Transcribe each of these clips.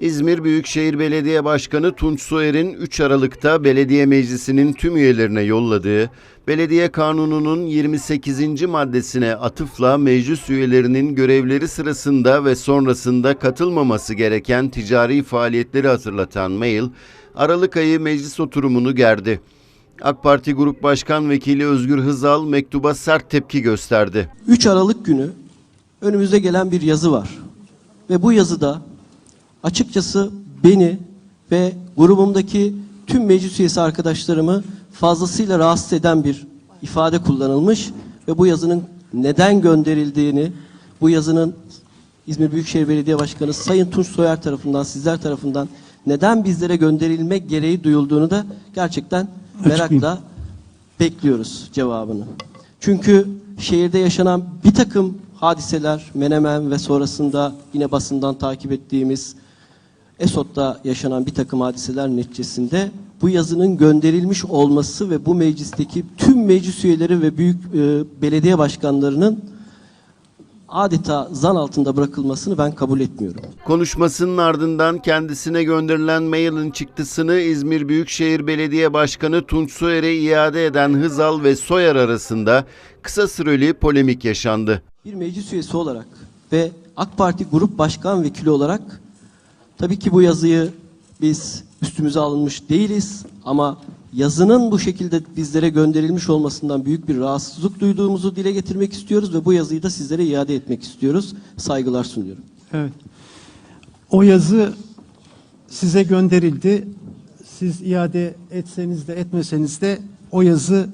İzmir Büyükşehir Belediye Başkanı Tunç Soyer'in 3 Aralık'ta belediye meclisinin tüm üyelerine yolladığı Belediye Kanunu'nun 28. maddesine atıfla meclis üyelerinin görevleri sırasında ve sonrasında katılmaması gereken ticari faaliyetleri hatırlatan mail, Aralık ayı meclis oturumunu gerdi. AK Parti Grup Başkan Vekili Özgür Hızal mektuba sert tepki gösterdi. 3 Aralık günü önümüzde gelen bir yazı var. Ve bu yazıda açıkçası beni ve grubumdaki tüm meclis üyesi arkadaşlarımı fazlasıyla rahatsız eden bir ifade kullanılmış ve bu yazının neden gönderildiğini, bu yazının İzmir Büyükşehir Belediye Başkanı Sayın Tunç Soyer tarafından, sizler tarafından neden bizlere gönderilmek gereği duyulduğunu da gerçekten merakla bekliyoruz cevabını. Çünkü şehirde yaşanan bir takım hadiseler, Menemen ve sonrasında yine basından takip ettiğimiz Esot'ta yaşanan bir takım hadiseler neticesinde bu yazının gönderilmiş olması ve bu meclisteki tüm meclis üyeleri ve büyük e, belediye başkanlarının adeta zan altında bırakılmasını ben kabul etmiyorum. Konuşmasının ardından kendisine gönderilen mailin çıktısını İzmir Büyükşehir Belediye Başkanı Tunç Soyer'e iade eden Hızal ve Soyer arasında kısa süreli polemik yaşandı. Bir meclis üyesi olarak ve AK Parti Grup Başkan Vekili olarak tabii ki bu yazıyı biz üstümüze alınmış değiliz ama yazının bu şekilde bizlere gönderilmiş olmasından büyük bir rahatsızlık duyduğumuzu dile getirmek istiyoruz ve bu yazıyı da sizlere iade etmek istiyoruz. Saygılar sunuyorum. Evet. O yazı size gönderildi. Siz iade etseniz de etmeseniz de o yazı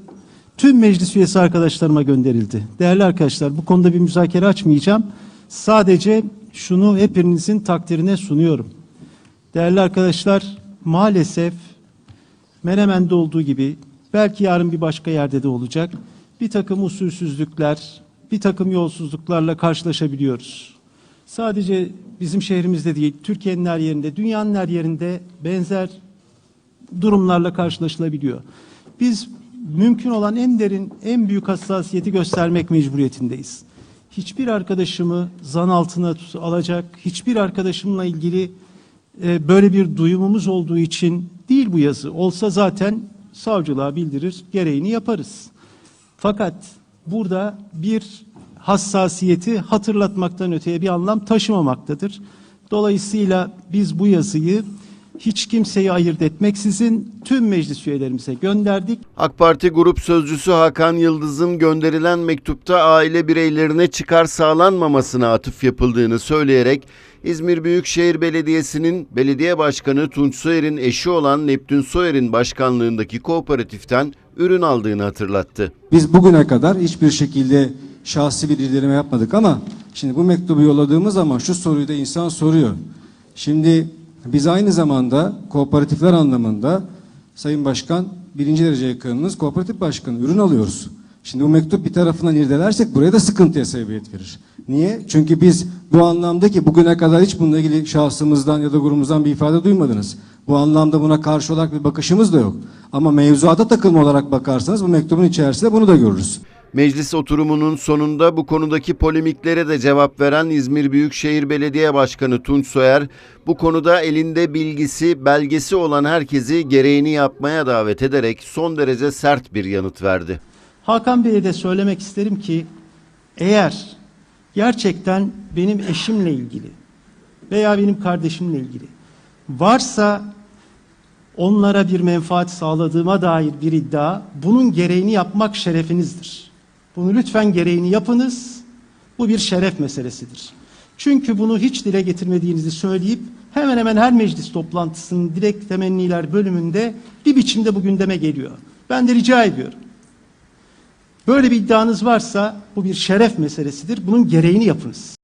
tüm meclis üyesi arkadaşlarıma gönderildi. Değerli arkadaşlar bu konuda bir müzakere açmayacağım. Sadece şunu hepinizin takdirine sunuyorum. Değerli arkadaşlar maalesef Menemen'de olduğu gibi belki yarın bir başka yerde de olacak. Bir takım usulsüzlükler, bir takım yolsuzluklarla karşılaşabiliyoruz. Sadece bizim şehrimizde değil, Türkiye'nin her yerinde, dünyanın her yerinde benzer durumlarla karşılaşılabiliyor. Biz mümkün olan en derin, en büyük hassasiyeti göstermek mecburiyetindeyiz. Hiçbir arkadaşımı zan altına alacak, hiçbir arkadaşımla ilgili e, böyle bir duyumumuz olduğu için değil bu yazı. Olsa zaten savcılığa bildirir, gereğini yaparız. Fakat burada bir hassasiyeti hatırlatmaktan öteye bir anlam taşımamaktadır. Dolayısıyla biz bu yazıyı hiç kimseyi ayırt etmeksizin tüm meclis üyelerimize gönderdik. AK Parti Grup Sözcüsü Hakan Yıldız'ın gönderilen mektupta aile bireylerine çıkar sağlanmamasına atıf yapıldığını söyleyerek İzmir Büyükşehir Belediyesi'nin belediye başkanı Tunç Soyer'in eşi olan Neptün Soyer'in başkanlığındaki kooperatiften ürün aldığını hatırlattı. Biz bugüne kadar hiçbir şekilde şahsi bir ilerleme yapmadık ama şimdi bu mektubu yolladığımız zaman şu soruyu da insan soruyor. Şimdi biz aynı zamanda kooperatifler anlamında Sayın Başkan birinci derece yakınınız kooperatif başkanı ürün alıyoruz. Şimdi bu mektup bir tarafından irdelersek buraya da sıkıntıya sebebiyet verir. Niye? Çünkü biz bu anlamda ki bugüne kadar hiç bununla ilgili şahsımızdan ya da grubumuzdan bir ifade duymadınız. Bu anlamda buna karşı olarak bir bakışımız da yok. Ama mevzuata takılma olarak bakarsanız bu mektubun içerisinde bunu da görürüz. Meclis oturumunun sonunda bu konudaki polemiklere de cevap veren İzmir Büyükşehir Belediye Başkanı Tunç Soyer, bu konuda elinde bilgisi, belgesi olan herkesi gereğini yapmaya davet ederek son derece sert bir yanıt verdi. Hakan Bey'e de söylemek isterim ki eğer gerçekten benim eşimle ilgili veya benim kardeşimle ilgili varsa onlara bir menfaat sağladığıma dair bir iddia bunun gereğini yapmak şerefinizdir. Bunu lütfen gereğini yapınız. Bu bir şeref meselesidir. Çünkü bunu hiç dile getirmediğinizi söyleyip hemen hemen her meclis toplantısının direkt temenniler bölümünde bir biçimde bu gündeme geliyor. Ben de rica ediyorum. Böyle bir iddianız varsa bu bir şeref meselesidir. Bunun gereğini yapınız.